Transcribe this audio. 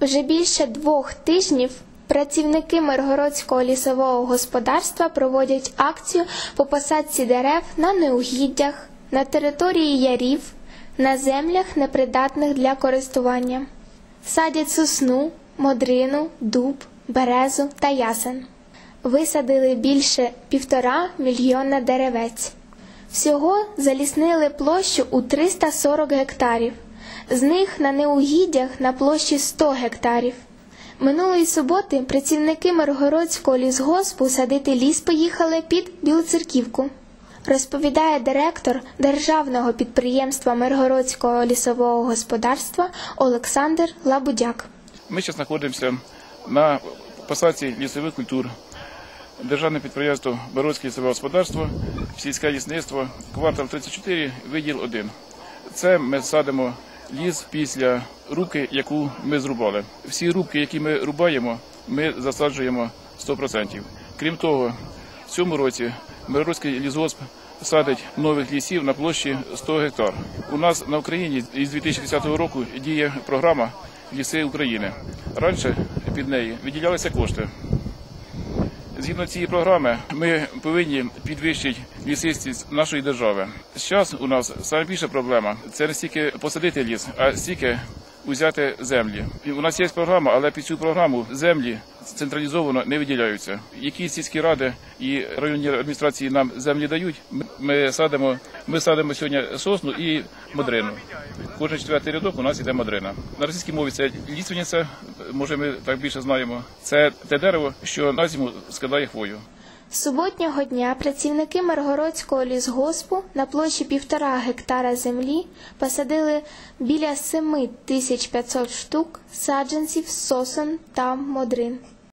Вже більше двох тижнів працівники Миргородського лісового господарства проводять акцію по посадці дерев на неугіддях, на території ярів, на землях, непридатних для користування. Садять сосну, модрину, дуб, березу та ясен. Висадили більше півтора мільйона деревець. Всього заліснили площу у 340 гектарів. З них на неугіддях на площі 100 гектарів. Минулої суботи працівники Миргородського лісгоспу садити ліс поїхали під Білоцерківку. Розповідає директор державного підприємства Миргородського лісового господарства Олександр Лабудяк. Ми зараз знаходимося на посадці лісових культур. Державне підприємство Бородське лісове господарство, сільське лісництво, квартал 34, виділ 1. Це ми садимо ліс після рубки, яку ми зрубали. Всі рубки, які ми рубаємо, ми засаджуємо 100%. Крім того, в цьому році Миргородський лісгосп садить нових лісів на площі 100 гектар. У нас на Україні із 2010 року діє програма Ліси України. Раніше під неї виділялися кошти. Згідно цієї програми, ми повинні підвищити лісистість нашої держави. Зараз у нас найбільша проблема це не стільки посадити ліс, а стільки узяти землі. І у нас є програма, але під цю програму землі централізовано не виділяються. Які сільські ради і районні адміністрації нам землі дають, ми- садимо. Ми садимо сьогодні сосну і модрину. Кожен четвертий рядок у нас іде модрина. На російській мові це лісвениця, може ми так більше знаємо. Це те дерево, що на зиму складає хвою. Суботнього дня працівники Миргородського лісгоспу на площі півтора гектара землі посадили біля 7500 штук саджанців сосен та модрин.